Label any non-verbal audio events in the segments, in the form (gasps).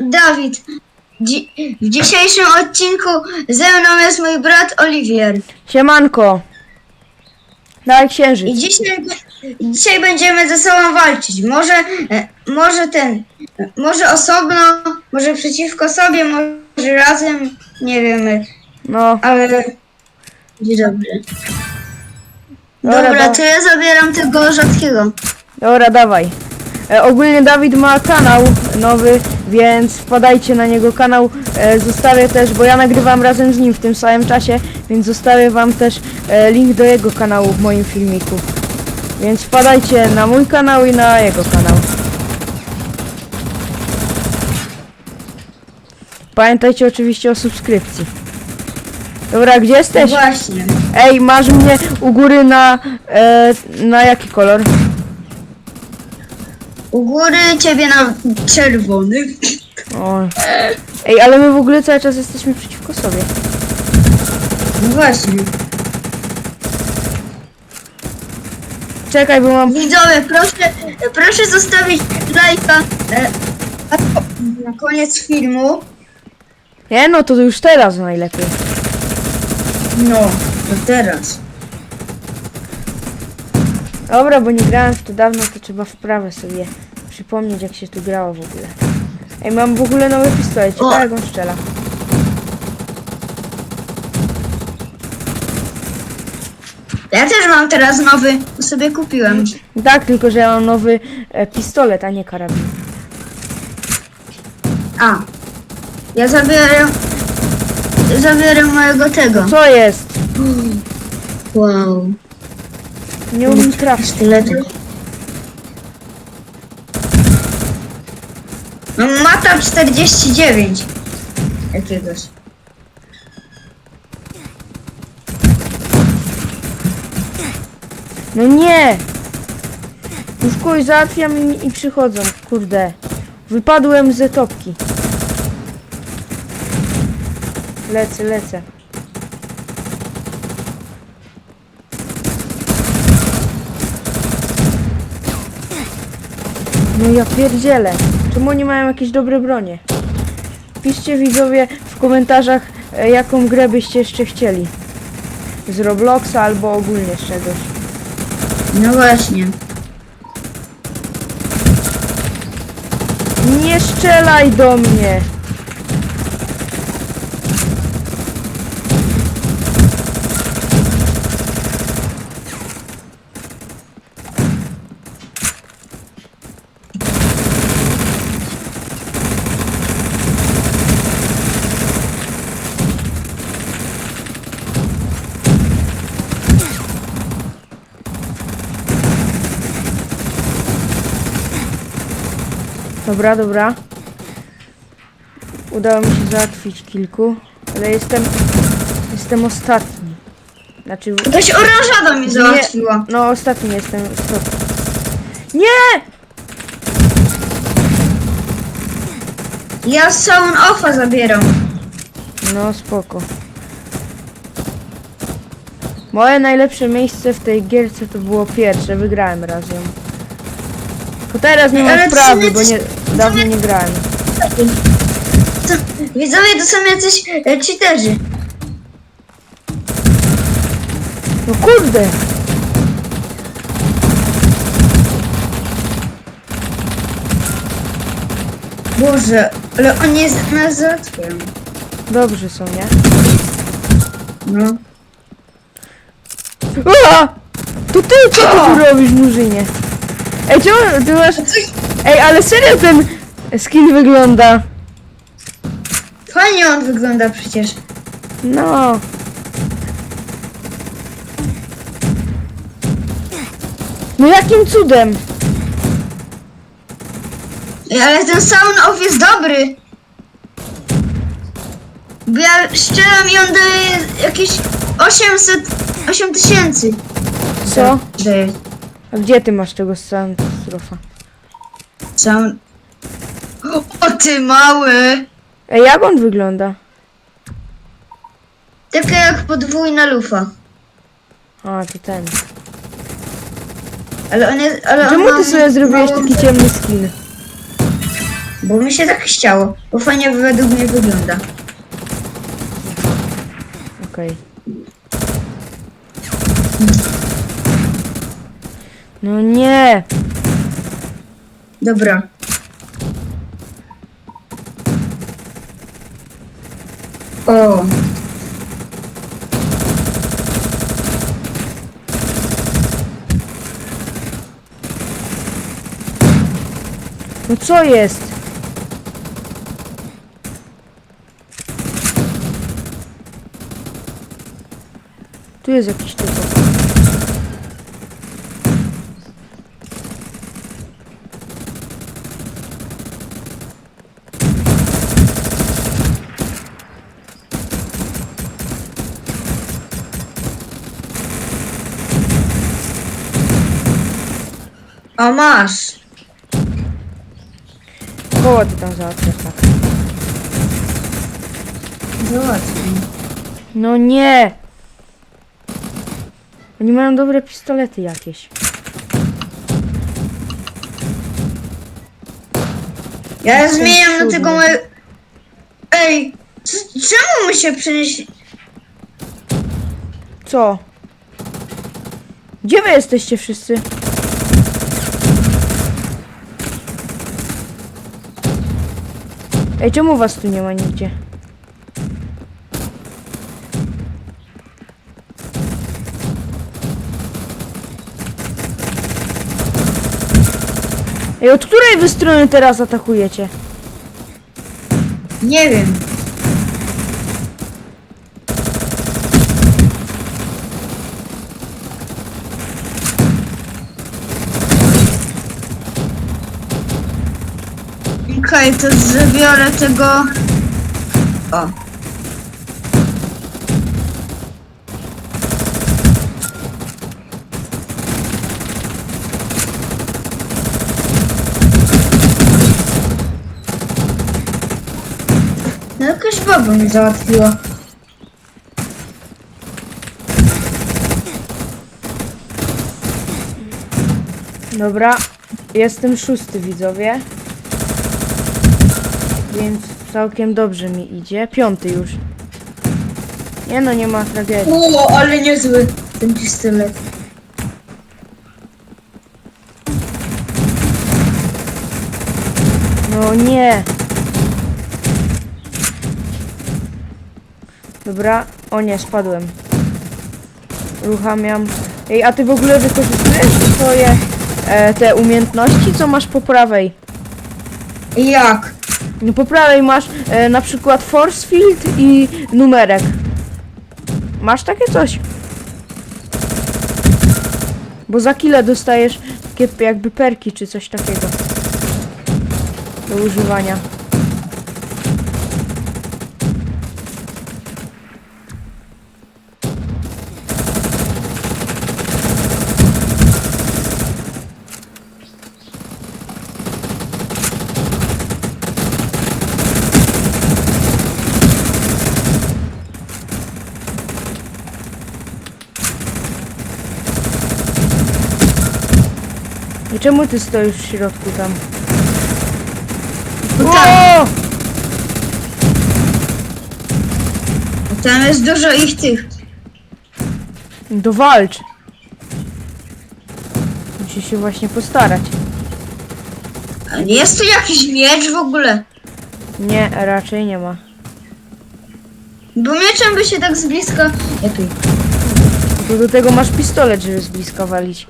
Dawid. Dzi w dzisiejszym odcinku ze mną jest mój brat Oliwier. Siemanko. Daj księżyc. I dzisiaj, dzisiaj będziemy ze sobą walczyć. Może, e, może ten, e, może osobno, może przeciwko sobie, może razem, nie wiemy, No, ale będzie dobrze. Dobra, Dobra, dobra. to ja zabieram tego rzadkiego. dobra, dawaj. E, ogólnie Dawid ma kanał nowy, więc wpadajcie na niego kanał. E, zostawię też, bo ja nagrywam razem z nim w tym samym czasie, więc zostawię wam też e, link do jego kanału w moim filmiku. Więc wpadajcie na mój kanał i na jego kanał. Pamiętajcie oczywiście o subskrypcji. Dobra, gdzie jesteś? Właśnie. Ej, masz mnie u góry na... E, na jaki kolor? U góry ciebie na czerwony. Ej, ale my w ogóle cały czas jesteśmy przeciwko sobie. No właśnie. Czekaj, bo mam... Widzowie, proszę, proszę zostawić lajka e, na koniec filmu. Nie no, to już teraz najlepiej. No, to teraz. Dobra, bo nie grałem w to dawno, to trzeba wprawę sobie przypomnieć, jak się tu grało w ogóle. Ej, mam w ogóle nowy pistolet, ciekawe jak on strzela. Ja też mam teraz nowy, sobie kupiłem. Tak, tylko że ja mam nowy e, pistolet, a nie karabin. A, ja zabieram, zabieram mojego tego. Co jest? Wow. Nie umiem trafić. No mata 49. Jakiegoś. No nie! Już kogoś załatwiam i, i przychodzą, kurde. Wypadłem z topki. Lecę, lecę. No ja pierdzielę. Czemu nie mają jakieś dobre bronie? Piszcie widzowie w komentarzach, e, jaką grę byście jeszcze chcieli. Z Robloxa albo ogólnie z czegoś. No właśnie. Nie strzelaj do mnie! Dobra, dobra. Udało mi się załatwić kilku, ale jestem jestem ostatni. Znaczy Jakaś oranżada mi załatwiła. no ostatni jestem stop. Nie! Ja sound offa zabieram. No spoko. Moje najlepsze miejsce w tej gierce to było pierwsze, wygrałem raz ją. Tylko teraz nie mam sprawy, bo nie, dawno nie grałem. To, widzowie, to są jacyś e, cheaterzy. No kurde! Boże, ale oni z- nas załatwiają. Dobrze są, nie? No. A! To ty, co ty tu robisz, Murzynie? Ej, czemu ty masz... Ej, ale serio ten skin wygląda? Fajnie on wygląda przecież. No. No jakim cudem? Ej, Ale ten sound off jest dobry. Bo ja strzelam i on daje jakieś 800, 8 tysięcy. Co? Daje. A gdzie ty masz tego soundtrofa? Sound... O ty mały! Ej, jak on wygląda? Taka jak podwójna lufa. A, to ten. Ale on jest... Ale on Czemu ma ty sobie zrobiłeś małą- taki ciemny skin? Bo mi się tak chciało, bo fajnie według mnie wygląda. Okej. No nie! Dobra. O, No co jest? Tu jest jakiś typ. A masz. Koło ty tam załatwiasz tak. Załatwię. No nie! Oni mają dobre pistolety jakieś. Ja zmieniam cudny. tego. Ej, c- czemu my się przenieśli? Co? Gdzie wy jesteście wszyscy? Ej, czemu was tu nie ma nigdzie? Ej, od której wy strony teraz atakujecie? Nie wiem. Okej, to zabiorę tego... O. No jakaś baba mnie załatwiła. Dobra, jestem szósty widzowie. Więc całkiem dobrze mi idzie. Piąty już. Nie no, nie ma tragedii. O, ale niezły ten pistolet. No nie. Dobra, o nie, spadłem. Uruchamiam. Ej, a ty w ogóle wykorzystujesz swoje e, te umiejętności, co masz po prawej? Jak? No po prawej masz e, na przykład force field i numerek. Masz takie coś? Bo za kile dostajesz takie jakby perki czy coś takiego. Do używania. I czemu ty stoisz w środku tam? O! tam, jest dużo ich tych. Dowalcz. Musi się właśnie postarać. A nie jest tu jakiś miecz w ogóle? Nie, raczej nie ma. Bo mieczem by się tak z bliska... Lepiej. To do tego masz pistolet, żeby z bliska walić.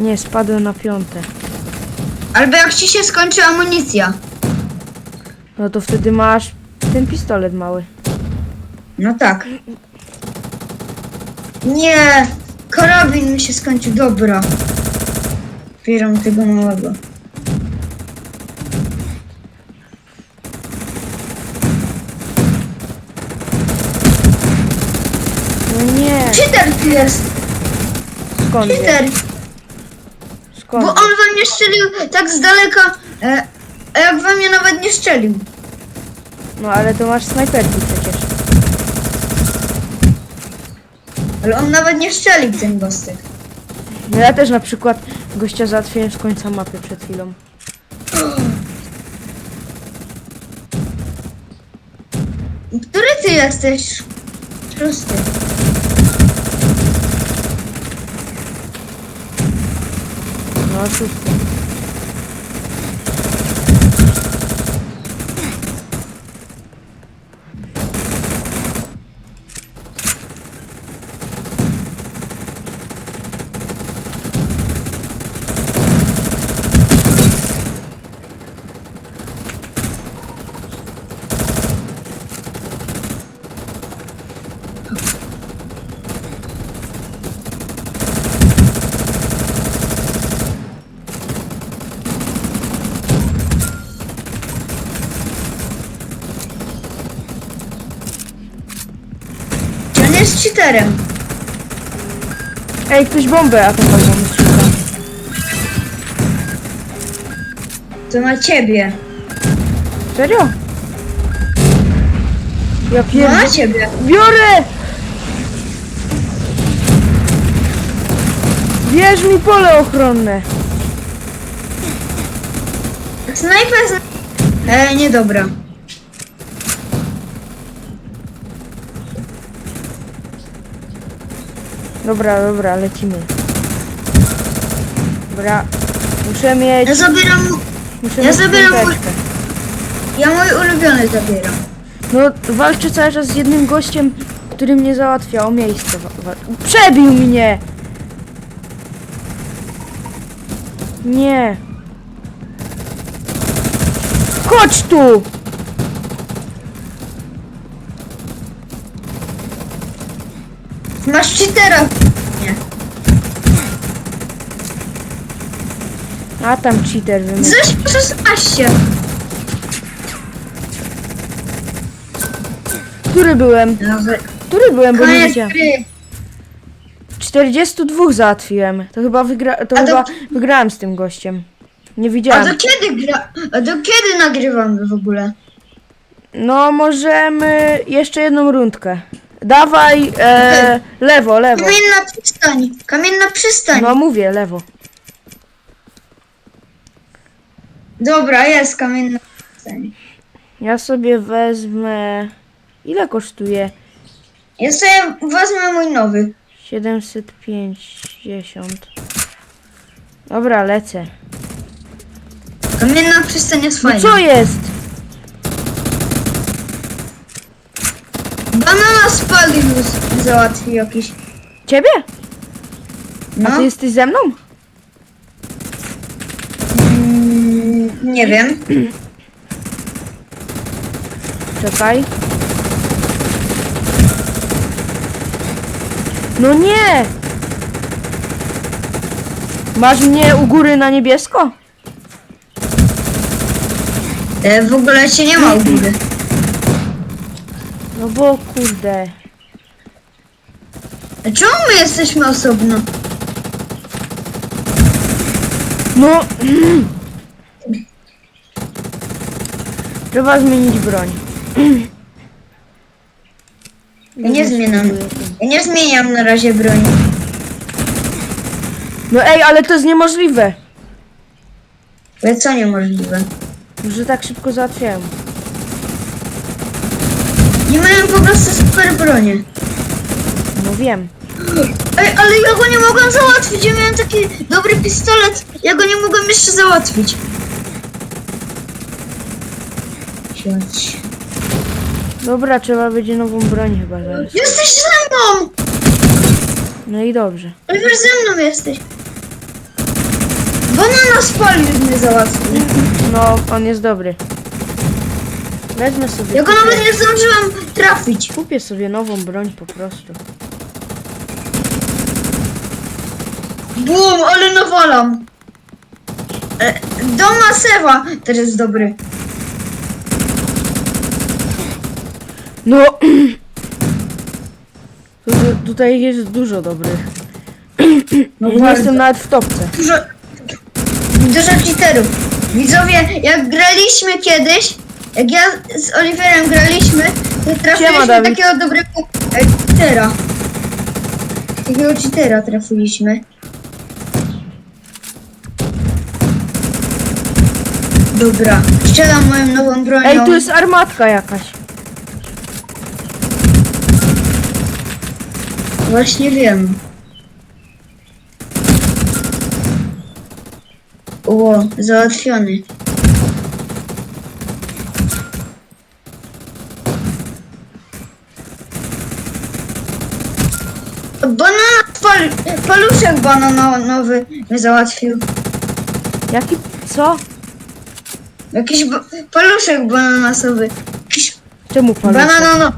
Nie, spadłem na piąte. Albo jak ci się skończy amunicja. No to wtedy masz ten pistolet mały. No tak. Nie! Karabin mi się skończył, dobra. Bieram tego małego. No nie, Cheater tu jest! skąd? Cheater! Skąd Bo on we mnie strzelił tak z daleka, e, a jak we mnie nawet nie strzelił. No ale to masz snajperki przecież. Ale on nawet nie strzelił ten gostek. No ja też na przykład gościa załatwiłem z końca mapy przed chwilą. (gasps) Który ty jesteś? Szósty. No szósty. Czy on jest cheaterem? Ej, ktoś bombę strzela. To ma ciebie. Serio? Ja No pierdolę. ma ciebie. Biorę! Bierz mi pole ochronne. Snajper z... E, niedobra. Dobra, dobra, lecimy. Dobra. Muszę mieć... Ja zabieram... Muszę ja mieć zabieram piąteczkę. Ja mój ulubiony zabieram. No, walczę cały czas z jednym gościem, który mnie załatwia o miejsce. Wa- wa- Przebił mnie! Nie. Chodź tu! Masz cheatera. Nie. A tam cheater wymyślił. Zresztą 16. Który byłem? Dobra. Który byłem, bo nie Koniec widziałem. gry. 42 załatwiłem. To chyba wygra... To A to- chyba wygrałem z tym gościem. Nie A widziałem. do kiedy gra... A do kiedy nagrywamy w ogóle? No możemy jeszcze jedną rundkę. Dawaj e, lewo, lewo. Kamienna przystań. Kamienna przystań. No mówię, lewo. Dobra, jest kamienna przystań. Ja sobie wezmę. Ile kosztuje? Ja sobie wezmę mój nowy. 750. Dobra, lecę. Kamienna przystań jest No fajna. co jest? Banana Spalius załatwi jakiś. Ciebie? A No. ty jesteś ze mną? Mm, nie wiem. (clears throat) Czekaj. No nie! Masz mnie u góry na niebiesko? E, w ogóle się nie ma u góry. (clears throat) No bo kurde. A Czemu my jesteśmy osobno? No. Trzeba zmienić broń. Ja nie zmieniam. Ja nie zmieniam na razie broni. No ej, ale to jest niemożliwe. Ale co niemożliwe? Że tak szybko załatwiałem. Nie prostu super bronię. No wiem. Ej, ale ja go nie mogłem załatwić. Ja miałem taki dobry pistolet. Ja go nie mogłem jeszcze załatwić. Siądź. Dobra, trzeba będzie nową broń chyba zaraz. Jesteś ze mną! No i dobrze. Ale już ze mną jesteś. Banana spalił mnie załatwił. No, on jest dobry. Wezmę sobie. Ja go nawet nie zdążyłam trafić. kupię sobie nową broń po prostu. Bum, ale nawalam. E, Do Masewa też jest dobry. No. Tu, (clears throat) tu- tutaj jest dużo dobrych. (clears throat) No nie bardzo. jestem nawet w topce. Dużo, dużo cheaterów. Widzowie, jak graliśmy kiedyś, jak ja z Oliverem graliśmy, to trafiliśmy takiego dobrego e, cheatera. Takiego cheatera trafiliśmy. Dobra, strzelam moją nową bronią. Ej, tu jest armatka jakaś. Właśnie wiem. O, załatwiony. Banan, pal, paluszek bananowy mnie załatwił. Jaki... co? Jakiś ba paluszek bananowy. Jakiś Czemu paluszek? bananowy.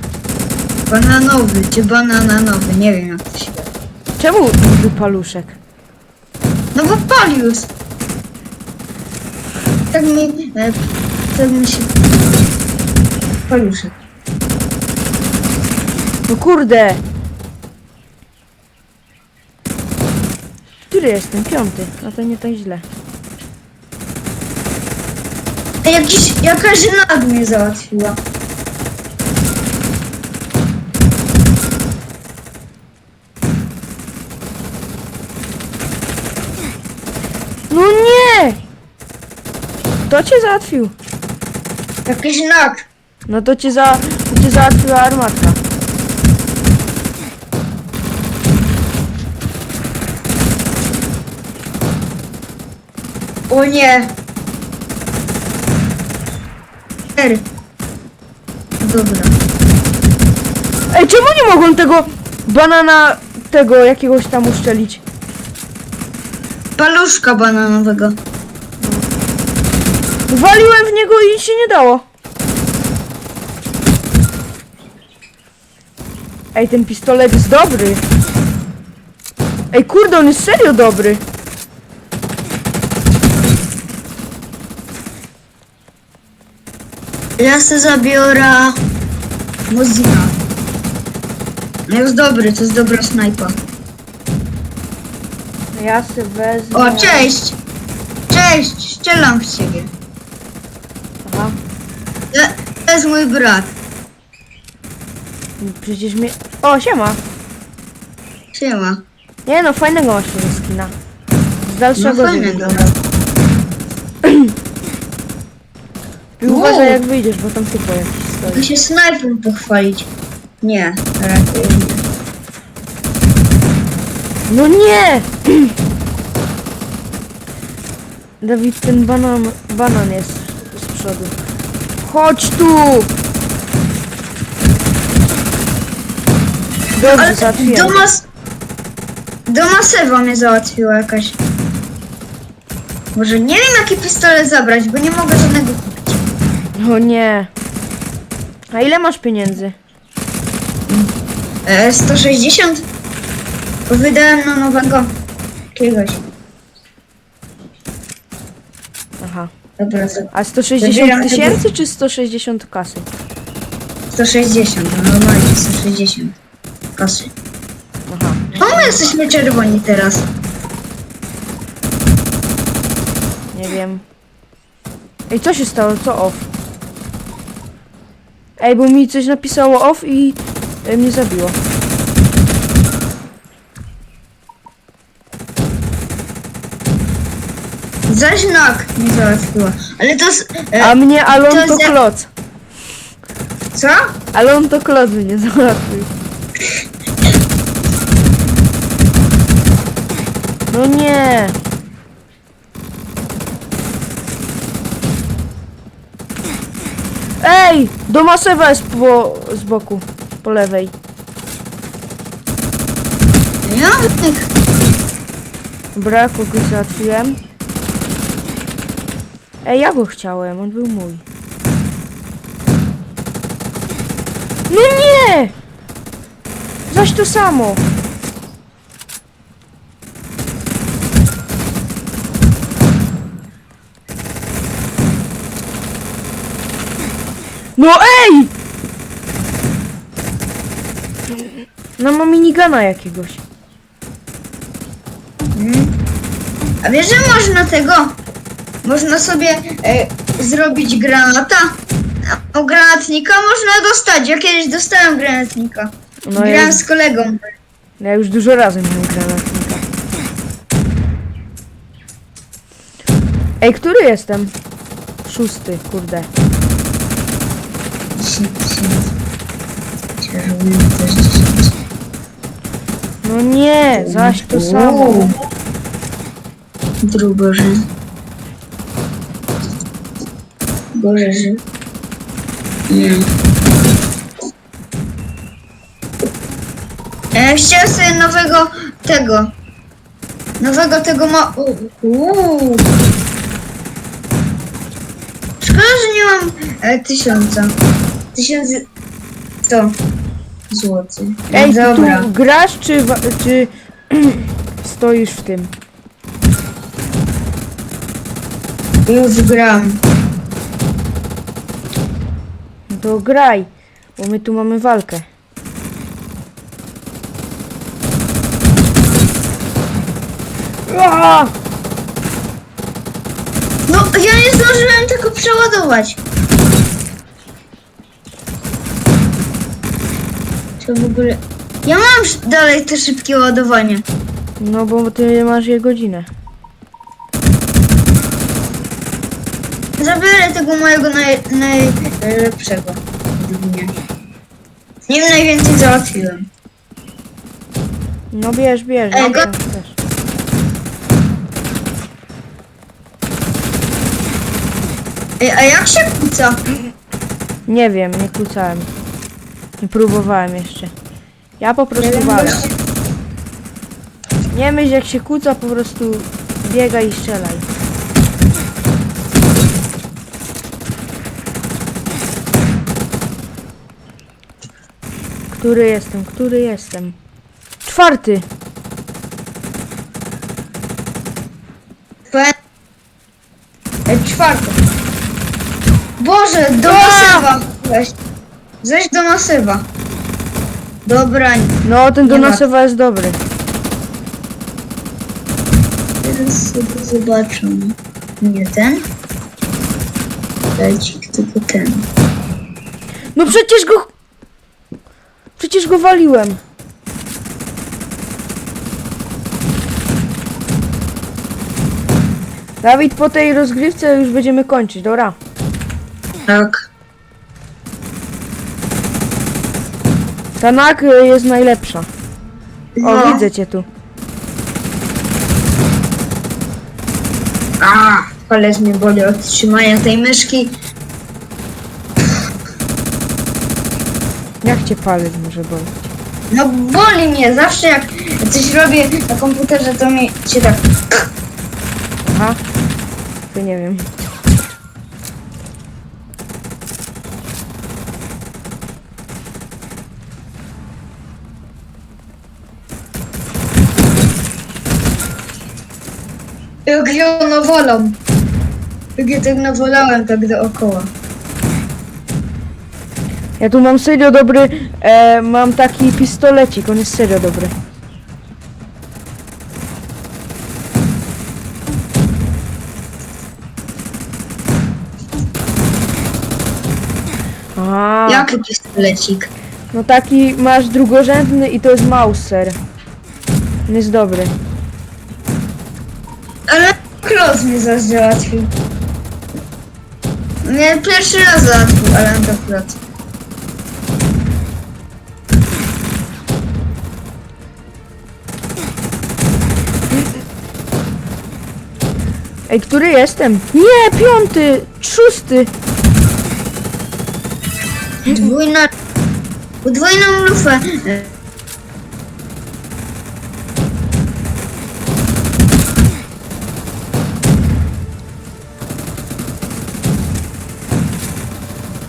Bananowy, czy bananowy, nie wiem jak to się nazywa. Czemu był paluszek? No bo palius. Tak mi, e, tak mi się... Paluszek. No kurde! Który jestem? Piąty. No to nie tak źle. Jakiś, jakaś nad mnie załatwiła. No nie! To cię załatwił. Jakiś nak. No to cię, za, to cię załatwiła armatka. O nie. R. Dobra. Ej, czemu nie mogą tego banana, tego jakiegoś tam uszczelić? Paluszka bananowego. Waliłem w niego i się nie dało. Ej, ten pistolet jest dobry. Ej, kurde, on jest serio dobry. Ja se zabiorę Mozina. No jest dobry, to jest dobra snajpa. Ja se wezmę... O, cześć! Cześć, strzelam w ciebie. Aha, To, to jest mój brat. przecież mnie... O, siema. Siema. Nie no, fajnego masz tego skina. Z dalszego No no, fajnego. (clears throat) I Wow. uważaj jak wyjdziesz, bo tam typo jakiś Mogę stoi. się snajpą pochwalić. Nie, raczej nie. No nie! (clears throat) Dawid, ten banan, banan jest z przodu. Chodź tu! Dobrze, Ale załatwiłem. do mas... Do masewa mnie załatwiła jakaś. Może nie wiem jaki pistolet zabrać, bo nie mogę żadnego. O nie. A ile masz pieniędzy? E, 160? Bo Wydałem na nowego jakiegoś. Aha. Dobra, za A 160 Wybieram tysięcy czy 160 kasy? 160, no normalnie 160 kasy. Aha. Czemu my jesteśmy czerwoni teraz? Nie wiem. Ej, co się stało? Co off? Ej, bo mi coś napisało off i e, mnie zabiło. Za znak mnie załatwiła. Ale to... s- E, A mnie Alon to za- kloc. co? Alon to kloc mnie załatwił. No nie. Ej! Do Masewa jest po, z boku. Po lewej. Jak? Dobra, kogoś załatwiłem. Ej, ja go chciałem, on był mój. No nie! Zaś to samo. No ej! No ma minigana jakiegoś. A wiesz, że można tego... Można sobie e, zrobić granata? O granatnika można dostać. Ja kiedyś dostałem granatnika. No Grałem ja, z kolegą. ja już dużo razy miałem granatnika. Ej, który jestem? Szósty, kurde. 10 tysięcy. Czerwony też 10. No nie, zaś to samo. Uuu. Drugorzy. Bożeży. Nie. Ja chciałem sobie nowego tego. Nowego tego ma... Uuu. Szkoda, że nie mam e, tysiąca. Tysiąc... sto złotych. Ej, Dobra. tu grasz czy, wa- czy (clears throat) stoisz w tym? Już gram. No to graj, bo my tu mamy walkę. Aaa! No, ja nie zdążyłem tego przeładować. To w ogóle... Ja mam dalej te szybkie ładowanie. No bo ty masz je godzinę. Zabiorę tego mojego naj, najlepszego. mnie. Z nim najwięcej załatwiłem. No bierz, bierz. Ja go-. Ej, a jak się kłóca? Nie wiem, nie kłócałem. Nie próbowałem jeszcze. Ja po prostu walę. Nie myśl jak się kłóca, po prostu biegaj i strzelaj. Który jestem? Który jestem? Czwarty! Pe- Ej, czwarty. Boże, do A! Zejdź do masywa. Dobra, No, ten do Nie nasywa jest dobry. teraz sobie zobaczę. Nie ten. Lecik, tylko ten. No przecież go... Przecież go waliłem. Dawid, po tej rozgrywce już będziemy kończyć, dobra? Tak. Ta nak y, jest najlepsza. O, No. widzę cię tu. A, ale mnie boli od trzymania tej myszki. Jak cię palec może boleć? No boli mnie, zawsze jak coś robię na komputerze, to mi się tak... Aha. To nie wiem. Nawalam. Jak ja tak nawalałem tak dookoła. Ja tu mam serio dobry, e, mam taki pistolecik, on jest serio dobry. Aha. Jaki pistolecik? No taki masz drugorzędny i to jest Mauser. On jest dobry. Klos mnie zaś załatwił. Mnie pierwszy raz załatwił, ale to Klos. Ej, który jestem? Nie, piąty, szósty. Dwójna... Podwójną lufę.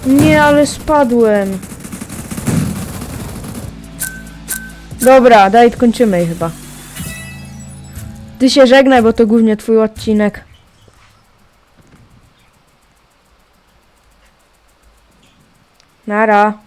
Nie, ale spadłem. Dobra, daj, kończymy chyba. Ty się żegnaj, bo to głównie twój odcinek. Nara.